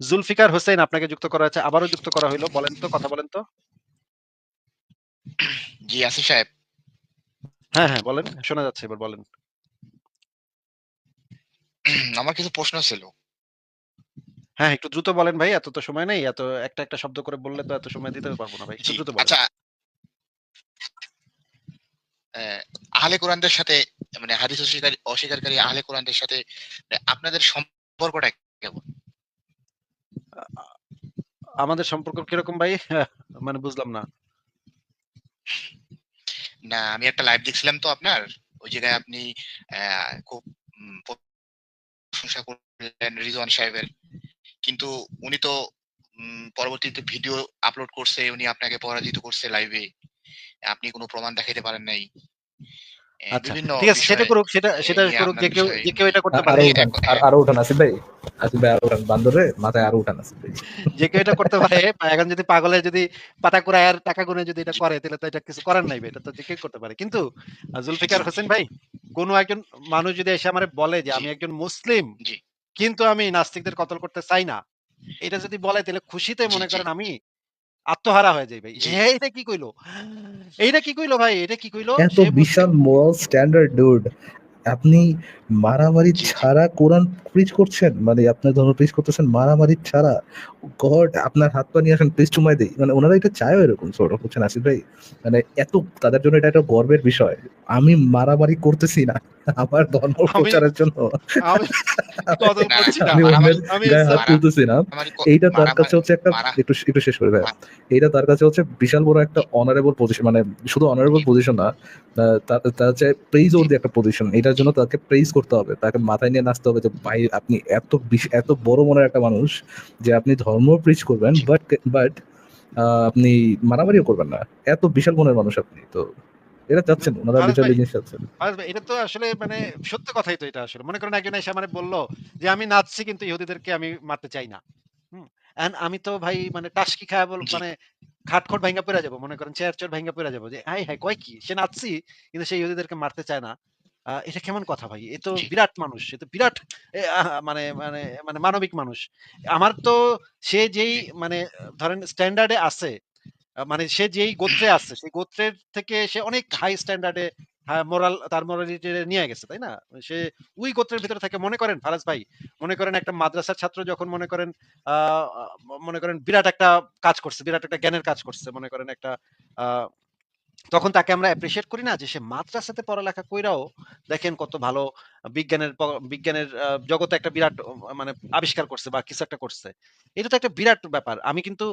জুলফিকার হোসেন আপনাকে যুক্ত করা হয়েছে আবারও যুক্ত করা হইল বলেন তো কথা বলেন তো। জি আসিফ সাহেব। হ্যাঁ হ্যাঁ বলেন শোনা যাচ্ছে এবার বলেন। আমার কিছু প্রশ্ন ছিল। হ্যাঁ একটু দ্রুত বলেন ভাই এত তো সময় নেই এত একটা একটা শব্দ করে বললে তো এত সময় দিতে পারব না ভাই একটু দ্রুত বলেন। আচ্ছা। আহ, আহলে কোরআনদের সাথে মানে হাদিস অস্বীকারী অস্বীকারী আহলে কোরআনদের সাথে মানে আপনাদের সম্পর্কটা কেমন? আমাদের সম্পর্ক কীরকম ভাই? মানে বুঝলাম না। না, আমি একটা লাইভ দেখছিলাম তো আপনার। ওই জায়গায় আপনি খুব প্রশংসা করলেন রিজওয়ান সাহেবের। কিন্তু উনি তো পরবর্তীতে ভিডিও আপলোড করছে, উনি আপনাকে পরাজিত করছে লাইভে আপনি কোনো প্রমাণ দেখাইতে পারেন নাই। আচ্ছা ঠিক আছে সেটা করুক সেটা সেটা করুক যে কেউ যে কেউ এটা করতে পারে। আরও এটা- উঠান আর- আরও উঠান আসিফ ভাই। আসিফ ভাই আরও উঠান বান্দরে মাথায় আরও উঠান আসিফ ভাই। যে কেউ এটা করতে পারে এখন যদি পাগলে যদি পাতা কুড়ায় আর টাকা গুনে যদি এটা করে তাহলে তো এটা কিছু করার নাই এটা তো যে কেউ করতে পারে। কিন্তু জুলফিকার হোসেন ভাই কোন একজন মানুষ যদি এসে আমারে বলে যে আমি একজন মুসলিম কিন্তু আমি নাস্তিকদের কতল করতে চাই না এটা যদি বলে তাহলে খুশিতে মনে করেন আমি আত্মহারা হয়ে যাই ভাই। এটা কি কইলো? এইটা কি কইলো ভাই? এটা কি কইলো? এত বিশাল মোরাল স্ট্যান্ডার্ড ডুড আপনি মারামারি। ছাড়া কোরআন প্রিচ করছেন? মানে আপনার ধর্ম প্রিচ করতেছেন মারামারি ছাড়া। গড আপনার হাত পা নিয়ে আসেন প্লিজ চুমাই দেই। মানে ওনারা এটা চায় এরকম অফ হচ্ছেন আসিফ ভাই? মানে এত তাদের জন্য এটা একটা গর্বের বিষয়। আমি মারামারি করতেছি না। আমার ধর্ম প্রচারের জন্য। এইটা তার কাছে হচ্ছে একটা একটু একটু শেষ করে এইটা তার কাছে হচ্ছে বিশাল বড় একটা অনারেবল পজিশন মানে শুধু অনারেবল পজিশন না তার হচ্ছে প্রেইজ ওর একটা পজিশন এটার জন্য তাকে প্রেইজ করতে হবে। তাকে মাথায় নিয়ে নাচতে হবে যে ভাই আপনি এত বিশ- এত বড় মনের একটা মানুষ যে আপনি ধর্ম প্রিচ করবেন বাট বাট আপনি মারামারিও করবেন না। এত বিশাল মনের মানুষ আপনি তো এটা চাচ্ছেন ওনারা ভাই, জিনিস চাচ্ছেন। এটা তো আসলে মানে সত্য কথাই তো এটা আসলে। মনে করেন একজন এসে আমারে বলল যে আমি নাচছি কিন্তু ইহুদিদেরকে আমি মারতে চাই না। আমি তো ভাই মানে টাসকি খায় বল মানে খাটখট ভাঙ্গা পড়ে যাব মনে করেন চেয়ার চেয়ার ভাঙ্গা পড়ে যাব যে হাই হাই কয় কি? সে নাচছি কিন্তু সে ইহুদিদেরকে মারতে চায় না। আহ, এটা কেমন কথা ভাই? এ তো বিরাট মানুষ এ তো বিরাট মানে মানে মানে মানবিক মানুষ। আমার তো সে যেই মানে ধরেন স্ট্যান্ডার্ডে আছে মানে সে যেই গোত্রে আছে, সেই গোত্রের থেকে সে অনেক হাই স্ট্যান্ডার্ডে মোরাল তার মোরালিটি নিয়ে গেছে, তাই না? সে ওই গোত্রের ভিতরে থাকে মনে করেন, ফারাজ ভাই, মনে করেন একটা মাদ্রাসার ছাত্র যখন মনে করেন মনে করেন বিরাট একটা কাজ করছে, বিরাট একটা জ্ঞানের কাজ করছে, মনে করেন একটা তখন তাকে আমরা অ্যাপ্রিসিয়েট করি না যে সে মাদ্রাসাতে পড়ালেখা কইরাও দেখেন কত ভালো বিজ্ঞানের বিজ্ঞানের জগতে একটা বিরাট মানে আবিষ্কার করছে বা কিছু একটা করছে। এটা তো একটা বিরাট ব্যাপার। আমি কিন্তু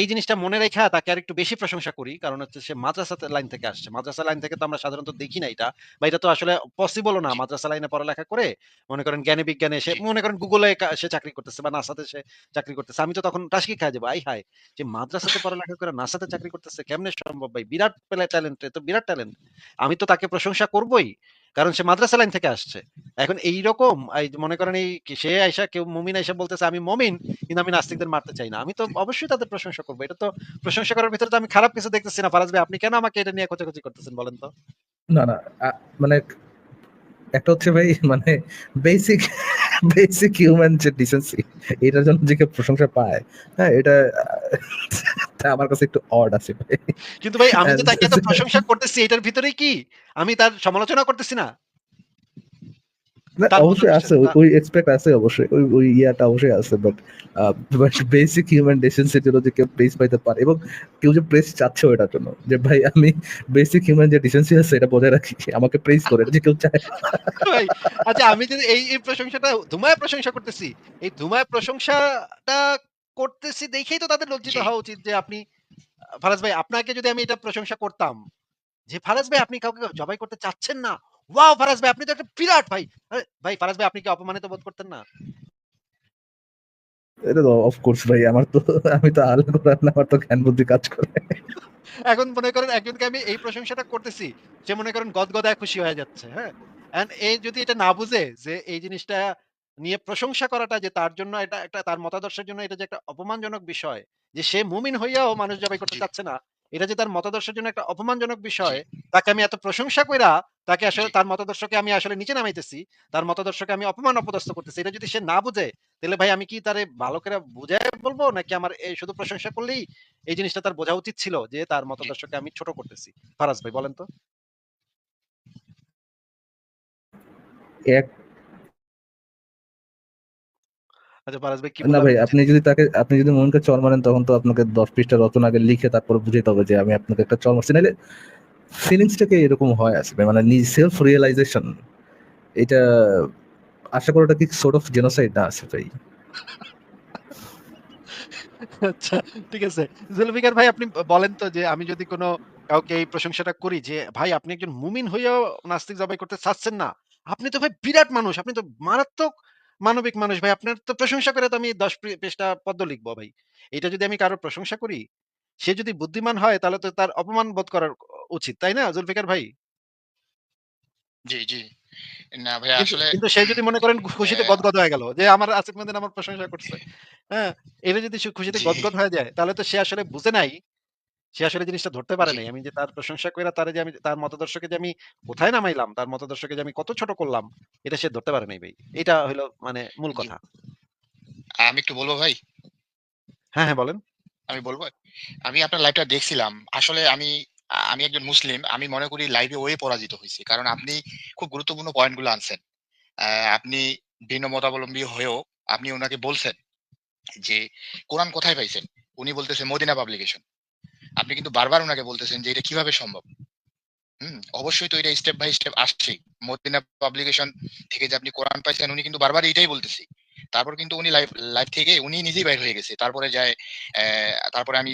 এই জিনিসটা মনে রেখে তাকে আর একটু বেশি প্রশংসা করি। কারণ হচ্ছে সে মাদ্রাসা লাইন থেকে আসছে। মাদ্রাসা লাইন থেকে তো আমরা সাধারণত দেখি না এটা। বা এটা তো আসলে পসিবলও না মাদ্রাসা লাইনে পড়ালেখা করে। মনে করেন জ্ঞানে বিজ্ঞানে সে মনে করেন গুগলে সে চাকরি করতেছে বা নাসাতে সে চাকরি করতেছে। আমি তো তখন টাসকি খাই যাব আই হাই যে মাদ্রাসাতে পড়ালেখা করে নাসাতে চাকরি করতেছে কেমনে সম্ভব ভাই? বিরাট পেলে ট্যালেন্ট তো বিরাট ট্যালেন্ট আমি তো তাকে প্রশংসা করবই। কারণ সে মাদ্রাসা লাইন থেকে আসছে। এখন এই রকম এই মনে করেন এই সে আইসা, কেউ মুমিন আইসা বলতেছে, আমি মমিন, কিন্তু আমি নাস্তিকদের মারতে চাই না। আমি তো অবশ্যই তাদের প্রশংসা করব। এটা তো প্রশংসা করার ভিতরে তো আমি খারাপ কিছু দেখতেছি না। ফারাজ ভাই, আপনি কেন আমাকে এটা নিয়ে খোঁচাখুচি করতেছেন বলেন তো? না না মানে একটা হচ্ছে ভাই মানে বেসিক বেসিক হিউম্যান যে ডিসেন্সি এটার জন্য যে প্রশংসা পায় হ্যাঁ এটা তা আমার কাছে একটু অড আছে কিন্তু ভাই আমি তো তাকে তো প্রশংসা করতেছি এটার ভিতরেই কি? আমি তার সমালোচনা করতেছি না। অবশ্যই আছে ওই- এক্সপেক্ট আছে অবশ্যই ওই ওই ইয়াটা অবশ্যই আছে বাট বেসিক হিউম্যান যে কেউ প্রেস পাইতে পারে এবং কেউ যে প্রেস চাচ্ছে ওটার জন্য যে ভাই আমি বেসিক হিউম্যান যে ডিসেন্সি আছে এটা বজায় রাখি আমাকে প্রেস করে যে কেউ চায়। ভাই, আচ্ছা আমি যদি এই এই প্রশংসাটা ধুমায় প্রশংসা করতেছি এই ধুমায় প্রশংসাটা করতেছি দেখেই তো তাদের লজ্জিত হওয়া উচিত যে আপনি ফারাজ ভাই আপনাকে যদি আমি এটা প্রশংসা করতাম যে ফারাজ ভাই আপনি কাউকে জবাই করতে চাচ্ছেন না ওয়াও ফারাজ ভাই আপনি তো একটা বিরাট ভাই। ভাই ফারাজ ভাই আপনি কি অপমানিত বোধ করতেন না? এটা তো অফকোর্স ভাই আমার তো আমি তো আলো করার না আমার তো জ্ঞান বুদ্ধি কাজ করে। এখন মনে করেন একজনকে আমি এই প্রশংসাটা করতেছি সে মনে করেন গদগদায় খুশি হয়ে যাচ্ছে হ্যাঁ? এন্ড এই যদি এটা না বুঝে যে এই জিনিসটা নিয়ে প্রশংসা করাটা যে তার জন্য এটা একটা তার মতাদর্শের জন্য এটা যে একটা অপমানজনক বিষয় যে সে মুমিন হইয়াও মানুষ জবাই করতে চাচ্ছে না এটা যে তার মতাদর্শের জন্য একটা অপমানজনক বিষয়, তাকে আমি এত প্রশংসা কইরা তাকে আসলে তার মতাদর্শকে আমি আসলে নিচে নামাইতেছি। তার মতাদর্শকে আমি অপমান অপদস্থ করতেছি। এটা যদি সে না বুঝে, তাহলে ভাই আমি কি তারে ভালো করে বুঝাইয়া বলব? নাকি আমার এই শুধু প্রশংসা করলেই এই জিনিসটা তার বোঝা উচিত ছিল যে তার মতাদর্শকে আমি ছোট করতেছি? ফারাজ ভাই বলেন তো? এক আচ্ছা ভাই কি না ভাই আপনি যদি তাকে আপনি যদি মনকে মারেন তখন তো আপনাকে ১০ পৃষ্ঠা রচনা আগে লিখে তারপরে বুঝাইতে হবে যে আমি আপনাকে একটা চড় মারছি। ফিলিংসটাকে এরকম হয় আসলে মানে নিজ সেলফ রিয়ালাইজেশন এটা আশা করাটা কি সর্ট অফ জেনোসাইড না আছে ভাই? আচ্ছা ঠিক আছে। জুলফিকার ভাই আপনি বলেন তো যে আমি যদি কোন কাউকে এই প্রশংসাটা করি যে, "ভাই আপনি একজন মুমিন হইয়াও নাস্তিক জবাই করতে চাচ্ছেন না। আপনি তো ভাই বিরাট মানুষ। আপনি তো মারাত্মক মানবিক মানুষ ভাই। আপনার তো প্রশংসা করে তো আমি ১০ পৃ পৃষ্ঠা পদ্য লিখব ভাই।" এটা যদি আমি কারও প্রশংসা করি, সে যদি বুদ্ধিমান হয় তাহলে তো তার অপমান বোধ করার উচিত। তাই না জুলফিকার ভাই? জি, জি। না কিন্তু আসলে কিন্তু সে যদি মনে করেন খুশিতে অ্যা গদগদ হয়ে গেল যে আমার আসিফ মহিউদ্দিন আমার প্রশংসা করছে। হ্যাঁ? এটা যদি খুশিতে গদগদ হয়ে যায় তাহলে তো সে আসলে বুঝে নাই। সে আসলে জিনিসটা ধরতে পারে নাই। আমি যে তার প্রশংসা করে তারে যে আমি তার মতাদর্শকে যে আমি কোথায় নামাইলাম, তার মতাদর্শকে যে আমি কত ছোট করলাম, এটা সে ধরতে পারে নাই ভাই। এটা হইল মানে মূল কথা। আমি একটু বলব ভাই? হ্যাঁ, হ্যাঁ বলেন। আমি বলব? আমি আপনার লাইভটা দেখছিলাম। আসলে আমি আমি একজন মুসলিম। আমি মনে করি লাইভে ওয়ে পরাজিত হইছি। কারণ আপনি খুব গুরুত্বপূর্ণ পয়েন্টগুলো আনছেন। আপনি ভিন্ন মতাবলম্বী হয়েও আপনি ওনাকে বলছেন যে, "কোরআন কোথায় পাইছেন?" উনি বলতেছে, "মদিনা পাবলিকেশন।" আপনি কিন্তু বারবার ওনাকে বলতেছেন যে, "এটা কীভাবে সম্ভব?" হুম? অবশ্যই তো এটা স্টেপ বাই স্টেপ আসছেই। মদিনা পাবলিকেশন থেকে যে আপনি কোরআন পাইছেন উনি কিন্তু বারবার এটাই বলতেছি তারপর কিন্তু উনি লাইভ লাইভ থেকে উনি নিজেই বাইর হয়ে গেছে। তারপরে যায় তারপরে আমি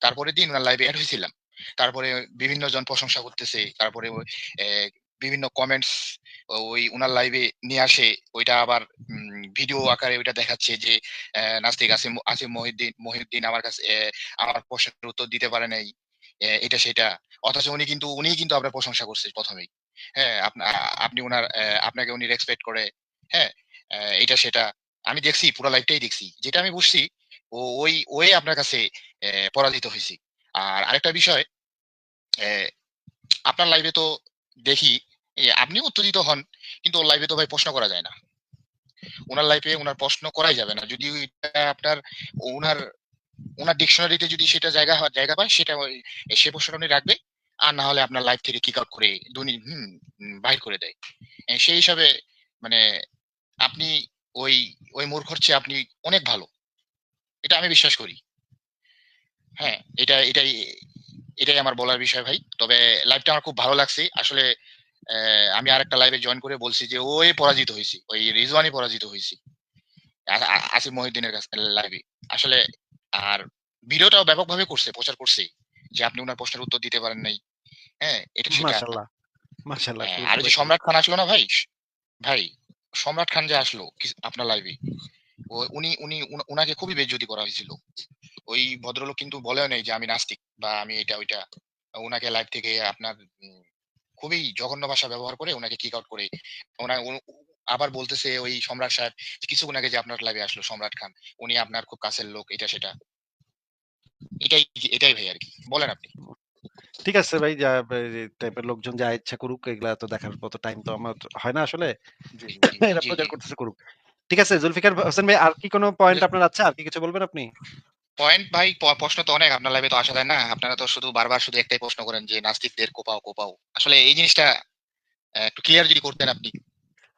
তারপরে দিন ওনার লাইভে অ্যাড হয়েছিলাম তারপরে বিভিন্ন জন প্রশংসা করতেছে। তারপরে বিভিন্ন কমেন্টস ওই উনার লাইভে নিয়ে আসে। ওইটা আবার ভিডিও আকারে ওইটা দেখাচ্ছে যে নাস্তিক আসিম আসিফ মহিউদ্দিন মহিউদ্দিন আমার কাছে আমার প্রশ্নের উত্তর দিতে পারে নাই। এটা সেটা। অথচ উনি কিন্তু উনি কিন্তু আপনার প্রশংসা করছে ১ম এই। হ্যাঁ? আপনি উনার আপনাকে উনি রেসপেক্ট করে। হ্যাঁ? এটা সেটা। আমি দেখছি, পুরা লাইভটাই দেখছি। যেটা আমি বুঝছি, ও, ওই ওয়ে আপনার কাছে পরাজিত হয়েছি আর আরেকটা বিষয় আপনার লাইভে তো দেখি এ আপনিও উত্তেজিত হন। কিন্তু ওর লাইভে তো ভাই প্রশ্ন করা যায় না। ওনার লাইফে উনার প্রশ্ন করাই যাবে না। যদি আপনার উনার উনার ডিকশনারিতে যদি সেটা জায়গা হয় জায়গা পায় সেটা সে প্রশ্নটা রাখবে। আর না হলে আপনার লাইভ থেকে কিক আউট করে দুনি হুম, বাহির করে দেয়। সেই হিসাবে মানে আপনি ওই ওই মূর্খর চেয়ে আপনি অনেক ভালো। এটা আমি বিশ্বাস করি। হ্যাঁ? এটা এটাই এটাই আমার বলার বিষয় ভাই। তবে লাইভটা আমার খুব ভালো লাগছে। আসলে আমি আরেকটা লাইভে জয়েন করে বলছি যে ওয়ে পরাজিত হইছি। ওই রিজওয়ানই পরাজিত আ আসিফ মহিউদ্দিনের কাছে লাইভে। আসলে আর ভিডিওটাও ব্যাপকভাবে করছে, প্রচার করছে। যে আপনি উনার প্রশ্নের উত্তর দিতে পারেন নাই। হ্যাঁ? এটা। মাশাআল্লাহ, মাশাআল্লাহ আর যে সম্রাট খান আসলো না ভাই? ভাই সম্রাট খান যে আসলো আপনার লাইভে। উনি উনি উনা উনাকে খুবই বেইজ্জতি করা হয়েছিল। ওই ভদ্রলোক কিন্তু বলেও নাই যে আমি নাস্তিক বা আমি এটা ওইটা। উনাকে লাইভ থেকে আপনার খুবই জঘন্য ভাষা ব্যবহার করে ওনাকে কিক আউট করে উ আবার বলতেছে ওই সম্রাট সাহেব কিছুক্ষণ আগে যে আপনার লাইভে আসলো সম্রাট খান। উনি আপনার খুব কাছের লোক এটা সেটা। এটাই এটাই ভাই আরকি। বলেন আপনি। ঠিক আছে ভাই যা টাইপের লোকজন যা ইচ্ছা করুক এগুলা তো দেখার মতো টাইম তো আমার হয় না আসলে। এরা প্রচার করতেছে করুক। ঠিক আছে জুলফিকার হোসেন ভাই আর কি কোন পয়েন্ট আপনার আছে? আর কি কিছু বলবেন আপনি? পয়েন্ট ভাই প্রশ্ন তো অনেক আপনার লাইভে তো আসা যায় না। আপনারা তো শুধু বারবার শুধু একটাই প্রশ্ন করেন যে নাস্তিকদের কোপাও, কোপাও। আসলে এই জিনিসটা একটু ক্লিয়ার যদি করতেন আপনি।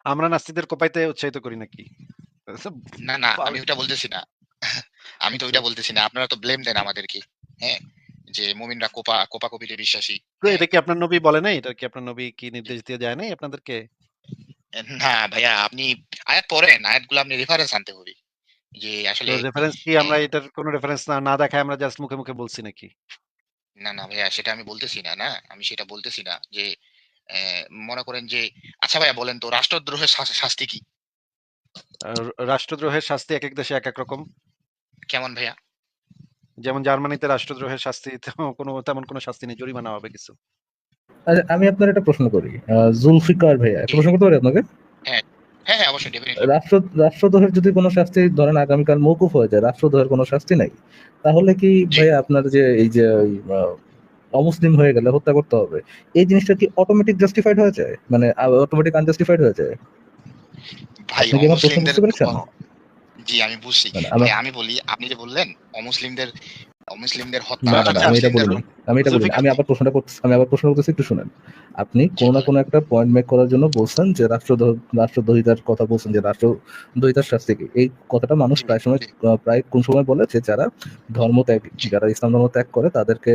আমরা নাস্তিকদের কোপাইতে উৎসাহিত করি নাকি? না, না আমি ওইটা বলতেছি না। আমি তো ওইটা বলতেছি না। আপনারা তো ব্লেম দেন আমাদেরকে। হ্যাঁ? যে মুমিনরা কোপা কোপাকুপিতে বিশ্বাসী। তো হ্যাঁ? এটা কি আপনার নবী বলে নাই? এটা কি আপনার নবী কি নির্দেশ দিয়ে যায় নাই আপনাদেরকে? না ভাইয়া আপনি আয়াত পড়েন। আয়াতগুলো আপনি রেফারেন্স আনতে হবে। যে আসলে রেফারেন্স কি আমরা এটার কোন রেফারেন্স না, না দেখায় আমরা জাস্ট মুখে, মুখে বলছি নাকি? না, না ভাইয়া সেটা আমি বলতেছি না, না? আমি সেটা বলতেছি না যে মনে করেন যে আচ্ছা ভাইয়া বলেন তো রাষ্ট্রদ্রোহের শাস্তি কি? রাষ্ট্রদ্রোহের শাস্তি এক এক দেশে একেক রকম। কেমন ভাইয়া? যেমন জার্মানিতে রাষ্ট্রদ্রোহের শাস্তি কোনো তেমন কোনো শাস্তি নেই। জরিমানা হবে কিছু। আচ্ছা আমি আপনার একটা প্রশ্ন করি। জুলফিকার ভাইয়া একটা প্রশ্ন করতে পারি আপনাকে? হ্যাঁ। হ্যাঁ, অবশ্যই। রাষ্ট্র রাষ্ট্রদ্রোহের যদি কোনো শাস্তি ধরেন আগামীকাল মৌকুফ হয়ে যায়, রাষ্ট্রদ্রোহের কোনো শাস্তি নাই। তাহলে কি ভাই আপনার যে এই যে অমুসলিম হয়ে গেলে হত্যা করতে হবে এই জিনিসটা কি অটোমেটিক জাস্টিফাইড হয়ে যায় মানে অটোমেটিক আনজাস্টিফাইড হয়ে যায় ভাই অমুসলিমদের? জি আমি বুঝছি। মানে আমি বলি আপনি যে বললেন অমুসলিমদের অমুসলিমদের হত্যা আচ্ছা, আমি এটা বলিনি। আমি এটা জুলফিকার আমি আবার প্রশ্নটা করতেছি আমি আবার প্রশ্ন করতেছি একটু শুনেন। আপনি কোনো না কোনো একটা পয়েন্ট মেক করার জন্য বলছেন যে রাষ্ট্রদ্রোহ রাষ্ট্রদ্রোহিতার কথা বলছেন যে রাষ্ট্রদ্রোহিতার শাস্তি কি এই কথাটা মানুষ প্রায় সময় প্রায় কোন সময় বলে যে যারা ধর্ম ত্যাগ যারা ইসলাম ধর্ম ত্যাগ করে তাদেরকে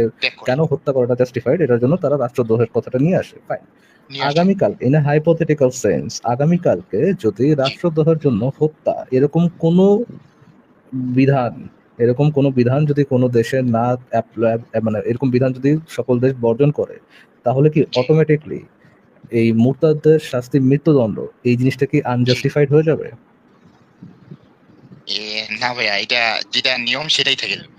কেন হত্যা করাটা জাস্টিফাইড এটার জন্য তারা রাষ্ট্রদ্রোহের কথাটা নিয়ে আসে। ফাইন। আগামীকাল ইন এ হাইপোথেটিক্যাল সেন্স আগামীকালকে যদি রাষ্ট্রদ্রোহের জন্য হত্যা এরকম কোনো বিধান এরকম কোনো বিধান যদি কোনো দেশে না মানে এরকম বিধান যদি সকল দেশ বর্জন করে তাহলে কি অটোমেটিকলি এই মুরতাদদের শাস্তি মৃত্যুদণ্ড এই জিনিসটা কি আনজাস্টিফাইড হয়ে যাবে এ, না ভাইয়া এটা যেটা নিয়ম সেটাই থেকে যাবে।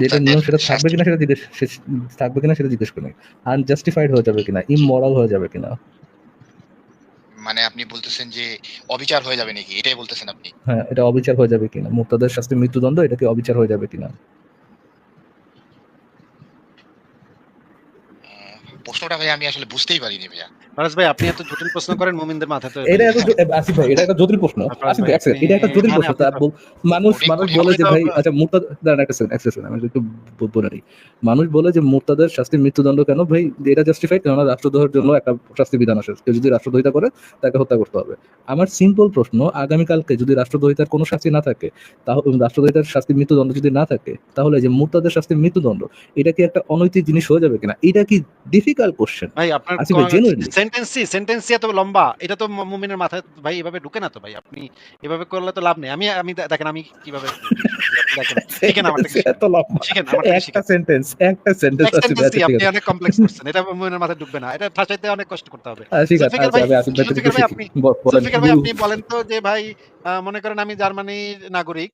যেটা নিয়ম সেটা থাকবে কিনা সেটা জিজ্ঞেস থাকবে কিনা সেটা জিজ্ঞেস করি। আনজাস্টিফাইড হয়ে যাবে কিনা ইমমরাল হয়ে যাবে কিনা। মানে আপনি বলতেছেন যে অবিচার হয়ে যাবে নাকি? এটাই বলতেছেন আপনি? হ্যাঁ এটা অবিচার হয়ে যাবে কিনা। মুক্তাদের শাস্তি মৃত্যুদণ্ড এটা কি অবিচার হয়ে যাবে কিনা। প্রশ্নটা ভাই আমি আসলে বুঝতেই পারিনি ভাইয়া। ফারাজ ভাই আপনি এত জটিল প্রশ্ন করেন মুমিনদের মাথায় তো এটা জ- আসিফ ভাই এটা একটা জটিল প্রশ্ন। আসিফ ভাই, এটা একটা জটিল প্রশ্ন। মানুষ মানুষ বলে যে ভাই আচ্ছা মুরতাদ দাঁড়ান একটা সেকেন্ড আমি একটু বলে মানুষ বলে যে মুরতাদের শাস্তি মৃত্যুদণ্ড কেন? ভাই এটা জাস্টিফাইড কেননা রাষ্ট্রদ্রোহের জন্য একটা শাস্তি বিধান আসে কেউ যদি রাষ্ট্রদ্রোহিতা করে তাকে হত্যা করতে হবে। আমার সিম্পল প্রশ্ন আগামীকালকে যদি রাষ্ট্রদ্রোহিতার কোনো শাস্তি না থাকে তাহলে রাষ্ট্রদ্রোহিতার শাস্তি মৃত্যুদণ্ড যদি না থাকে তাহলে যে মুরতাদের শাস্তি মৃত্যুদণ্ড এটা কি একটা অনৈতিক জিনিস হয়ে যাবে কিনা? এটা কি ডিফিকাল্ট কোশ্চেন ভাই আসিফ। সেন্টেন্সি সেন্টেন্সি এত লম্বা এটা তো মুমিনের মাথায় ভাই এভাবে ঢুকে না তো ভাই আপনি এভাবে করলে তো লাভ নেই। আমি আমি দেখেন আমি কীভাবে শিখেন আমার থেকে এত লম্বা। শিখেন আমার থেকে একটা সেন্টেন্স একটা সেন্টেন্স ঠিক আপনি অনেক কমপ্লেক্স করছেন এটা মুমিনের মাথায় ঢুকবে না। এটা অনেক কষ্ট করতে হবে। ঠিক আছে আচ্ছা, ভাই- আমি আসিফ ভাই ভাই। আপনি বলেন তো যে ভাই মনে করেন আমি জার্মানির নাগরিক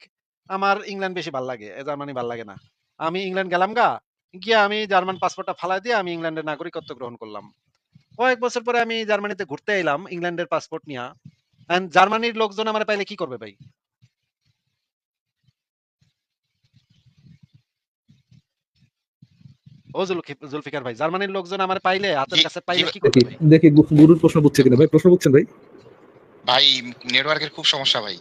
আমার ইংল্যান্ড বেশি ভালো লাগে জার্মানি ভালো লাগে না। আমি ইংল্যান্ড গেলাম গা গিয়ে আমি জার্মান পাসপোর্টটা ফালাই দিয়ে আমি ইংল্যান্ডের নাগরিকত্ব গ্রহণ করলাম। কয়েক বছর পরে আমি জার্মানিতে ঘুরতে এলাম ইংল্যান্ডের পাসপোর্ট নিয়ে। And জার্মানির লোকজন আমার পাইলে কি করবে ভাই? ও জুলফিকার ভাই জার্মানির লোকজন আমার পাইলে হাতের কাছে পাইলে কি করবে দেখি ভাই? গুরুর প্রশ্ন বুঝছে কিনা ভাই প্রশ্ন বুঝছেন ভাই? ভাই নেটওয়ার্কের খুব সমস্যা ভাই।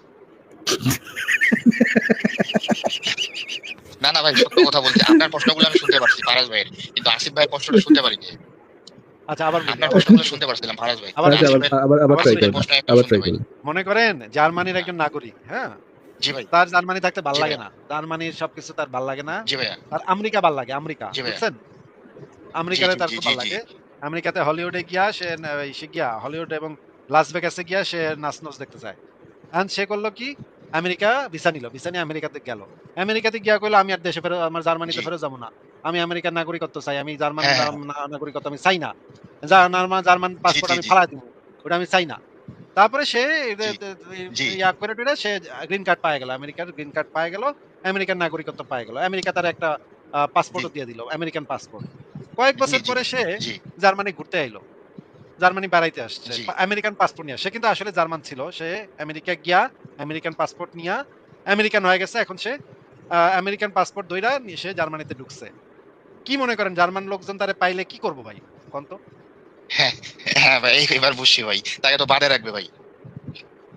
না না ভাই সত্য কথা বলছি আপনার প্রশ্নগুলো আমি শুনতে পারছি ফারাজ ভাইয়ের। কিন্তু আসিফ ভাইয়ের প্রশ্নটা শুনতে পারিনি আচ্ছা আবার বলি, আপনার আবার প্রশ্নগুলো বলি। শুনতে পারছিলাম ফারাজ ভাই। আবার আচ্ছা, আবার ভাইয়ের আবার আবার আবার ট্রাই করেন আবার ট্রাই করেন। মনে করেন জার্মানির একজন নাগরিক হ্যাঁ? জি ভাই। তার জার্মানি থাকতে ভালো লাগে না। জার্মানির সবকিছু তার ভালো লাগে না। জি আর আমেরিকা ভালো লাগে আমেরিকা বুঝছেন? আমেরিকাতে তার খুব ভালো লাগে। আমেরিকাতে হলিউডে গিয়া সে সে গিয়া হলিউড এবং লাস ভেগাসে গিয়া সে নাচ নাচ দেখতে যায়। আর সে করল কি? আমেরিকা ভিসা নিল ভিসা নিয়ে আমেরিকাতে গেল। আমেরিকাতে গিয়া কইলো আমি আর দেশে ফেরত আমার জার্মানিতে জি। ফেরত যাব না। আমি আমেরিকার নাগরিকত্ব চাই আমি জার্মান হ্যাঁ, হ্যাঁ। নাগরিকত্ব আমি চাই না। জার্মান জার্মান পাসপোর্ট আমি ফালাই দিব ওটা আমি চাই না। তারপরে সে। ইয়া করে টেরে সে গ্রিন কার্ড পায় গেল আমেরিকার গ্রিন কার্ড পায় গেল আমেরিকান নাগরিকত্ব পায় গেল। আমেরিকা তার একটা পাসপোর্টও দিয়ে দিল আমেরিকান পাসপোর্ট কয়েক বছর পরে সে জার্মানি ঘুরতে আইলো। জার্মানি বেড়াইতে আসছে। আমেরিকান পাসপোর্ট নিয়ে সে কিন্তু আসলে জার্মান ছিল সে আমেরিকা গিয়া আমেরিকান পাসপোর্ট নিয়া আমেরিকান হয়ে গেছে এখন সে আমেরিকান পাসপোর্ট দইরা নিয়ে সে জার্মানিতে ঢুকছে। কি মনে করেন জার্মান লোকজন তারে পাইলে কি করব ভাই? কোন তো? হ্যাঁ হ্যাঁ ভাই এবার বুঝছি ভাই। তাকে তো বাদে রাখবে ভাই।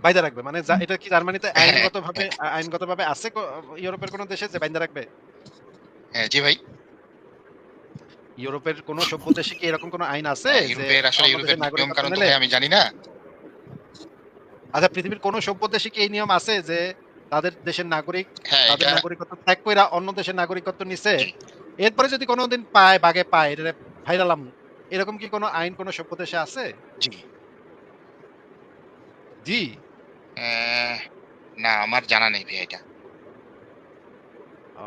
বাইন্দা রাখবে মানে এটা কি জার্মানিতে হ্যাঁ। আইনগত ভাবে আইনগত ভাবে আছে ইউরোপের কোন দেশে যে বাইন্দা রাখবে? হ্যাঁ জি ভাই। ইউরোপের কোন সভ্য দেশে কি এরকম কোন আইন আছে ইউরোপের আসলে ইউরোপের নিয়ম কানুন তো আমি জানি না। আচ্ছা পৃথিবীর কোন সভ্য দেশে কি এই নিয়ম আছে যে তাদের দেশের নাগরিক হ্যাঁ তাদের নাগরিকত্ব ত্যাগ কইরা অন্য দেশের নাগরিকত্ব নিছে। এরপরে যদি কোনোদিন পায় বাগে পায় এটা ফাইরালাম এরকম কি কোনো আইন কোন সভ্য দেশে আছে? জি। জি। না আমার জানা নেই ভাই এটা। ও,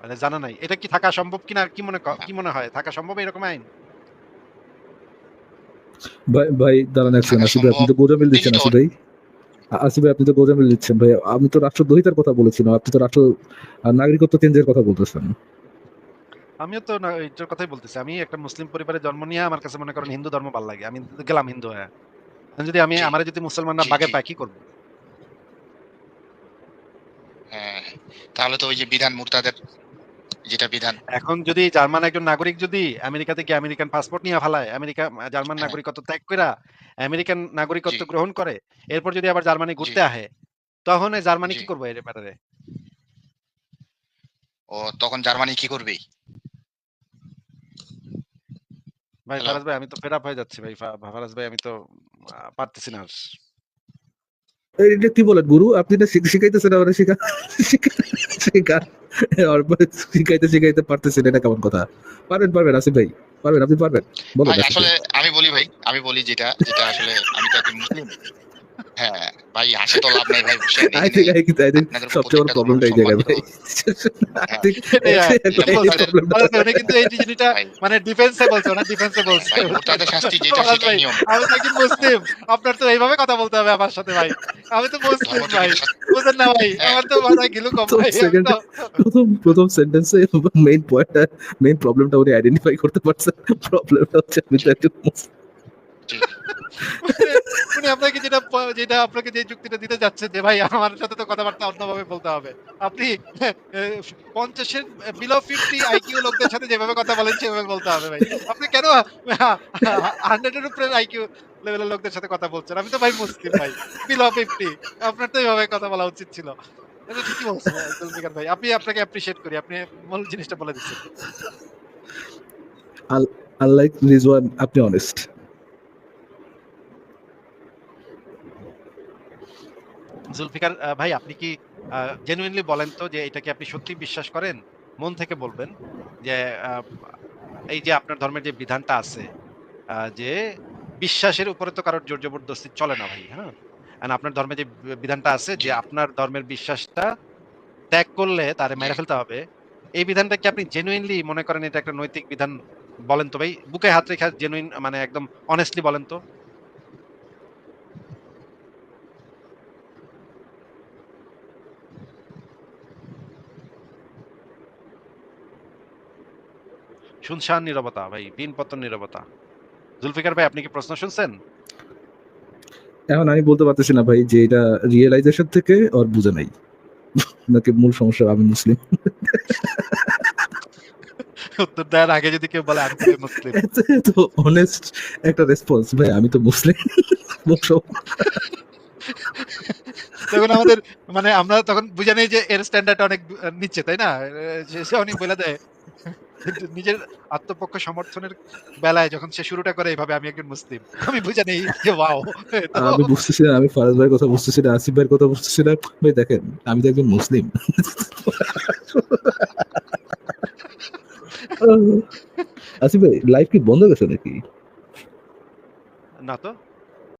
মানে জানা নাই। এটা কি থাকা সম্ভব কিনা কি মনে কি মনে হয়? থাকা সম্ভব এরকম আইন? ভাই ভাই দাঁড়ান এক সেকেন্ড আসিফ ভাই আপনি তো গোজামিল দিচ্ছেন সম্ভব। আসিফ ভাই। আসিফ ভাই আপনি তো গোজামিল দিচ্ছেন। ভাই আমি তো রাষ্ট্র রাষ্ট্রদ্রোহিতার কথা বলেছিলাম আপনি তো রাষ্ট্র নাগরিকত্ব চেঞ্জের কথা বলতেছেন। আমিও তো না এটার কথাই বলতেছি। আমি একটা মুসলিম পরিবারে জন্ম নিয়ে আমার কাছে মনে করেন হিন্দু ধর্ম ভালো লাগে। আমি গেলাম হিন্দু হয়ে। যদি আমি আমার যদি মুসলমানরা বাগে। পায় কি করব? হ্যাঁ তাহলে তো ওই যে বিধান মুরতাদের যেটা বিধান। এখন যদি জার্মান একজন নাগরিক যদি আমেরিকাতে গিয়ে আমেরিকান পাসপোর্ট নিয়ে ফালায় আমেরিকা জার্মান হ্যাঁ। নাগরিকত্ব ত্যাগ কইরা আমেরিকান নাগরিকত্ব গ্রহণ করে এরপর যদি আবার জার্মানি ঘুরতে আহে তখন জার্মানি কি করবে এর ব্যাপারে? ও তখন জার্মানি কি করবে ভাই? ফারাজ ভাই আমি তো ফেরাপ হয়ে যাচ্ছি ভাই ফারাজ ভাই আমি তো পারতেছি না আর। এটা কি বলেন গুরু? আপনি না শিখ- শিখাইতেছেন আমার শিখা শিখা- শিখা। আর শিখাইতে শিখাইতে পারতেছেন এটা কেমন কথা? পারবেন পারবেন আসিফ ভাই পারবেন আপনি পারবেন। বলুন আসলে আমি বলি ভাই আমি বলি যেটা যেটা আসলে আমি তো একজন মুসলিম। হ্যাঁ ভাই হাসি তো লাভ নাই ভাই think- I think- I think আপনাদের সবচেয়ে বড় প্রবলেমটা এই জায়গায় ভাই হ্যাঁ। উনি কিন্তু এই জিনিসটা মানে ডিফেন্সে বলছে না ডিফেন্সে বলছে ভাই শাস্তি যেটা ভাই, নিয়ম। আমি মুসলিম আপনার তো এইভাবে কথা বলতে হবে আমার সাথে ভাই। আমি তো মুসলিম ভাই। বুঝেন না ভাই আমার তো মাথায় গিলু কম ভাই প্রথম প্রথম সেন্টেন্সে মেইন পয়েন্টটা মেইন প্রবলেমটা উনি আইডেন্টিফাই করতে পারছে। প্রবলেমটা হচ্ছে আমি তো একজন মুসলিম। উনি আপনাকে যেটা যেটা আপনাকে যে যুক্তিটা দিতে যাচ্ছে যে, ভাই, আমার সাথে তো কথাবার্তা অন্যভাবে বলতে হবে। আপনি পঞ্চাশের বিলো ফিফটি আইকিউ লোকদের সাথে যেভাবে কথা বলেন, সেভাবে বলতে হবে, ভাই। আপনি কেন হান্ড্রেডের উপরে আইকিউ লেভেলের লোকদের সাথে কথা বলছেন? আমি তো ভাই মুসলিম, ভাই। বিলো ফিফটি আপনার তো এইভাবে কথা বলা উচিত ছিল। ঠিকই বলছেন ভাই। আপনি আপনাকে অ্যাপ্রিশিয়েট করি, আপনি মূল জিনিসটা বলে দিচ্ছেন। আনলাইক রিজওয়ান, আপনি অনেস্ট জুলফিকার ভাই আপনি কি জেনুইনলি বলেন তো যে এটাকে আপনি সত্যি বিশ্বাস করেন? মন থেকে বলবেন যে এই যে আপনার ধর্মের যে বিধানটা আছে যে বিশ্বাসের উপরে তো কারোর জোর জবরদস্তি চলে না ভাই হ্যাঁ? And আপনার ধর্মে যে বিধানটা আছে যে আপনার ধর্মের বিশ্বাসটা ত্যাগ করলে তারে মেরে ফেলতে হবে এই বিধানটা কি আপনি জেনুইনলি মনে করেন এটা একটা নৈতিক বিধান বলেন তো ভাই? বুকে হাত রেখে জেনুইন মানে একদম অনেস্টলি বলেন তো। শুনশান নীরবতা ভাই বিন পতন নীরবতা। জুলফিকার ভাই আপনি কি প্রশ্ন শুনছেন? এখন আমি বলতে পারতেছি না ভাই যে এটা রিয়েলাইজেশন থেকে ওর বুঝে নাই। নাকি মূল সমস্যা আমি মুসলিম। উত্তর দেওয়ার আগে যদি কেউ বলে আমি মুসলিম। এত অনেস্ট একটা রেসপন্স ভাই আমি তো মুসলিম। তখন আমাদের মানে আমরা তখন বুঝে নেই যে এর স্ট্যান্ডার্ড অনেক নিচে তাই না? সে অনেক বলে দেয়। নিজের আত্মপক্ষ সমর্থনের বেলায় যখন সে শুরুটা করে এইভাবে আমি একজন মুসলিম। আমি বুঝে নেই যে ওয়াও। আমি বুঝতেছি না আমি ফারাজ ভাইয়ের কথা বুঝতেছি না আসিফ ভাইয়ের কথা বুঝতেছি না। ভাই দেখেন আমি তো একজন মুসলিম। আসিফ ভাই লাইফ কি বন্ধ গেছে নাকি? না তো।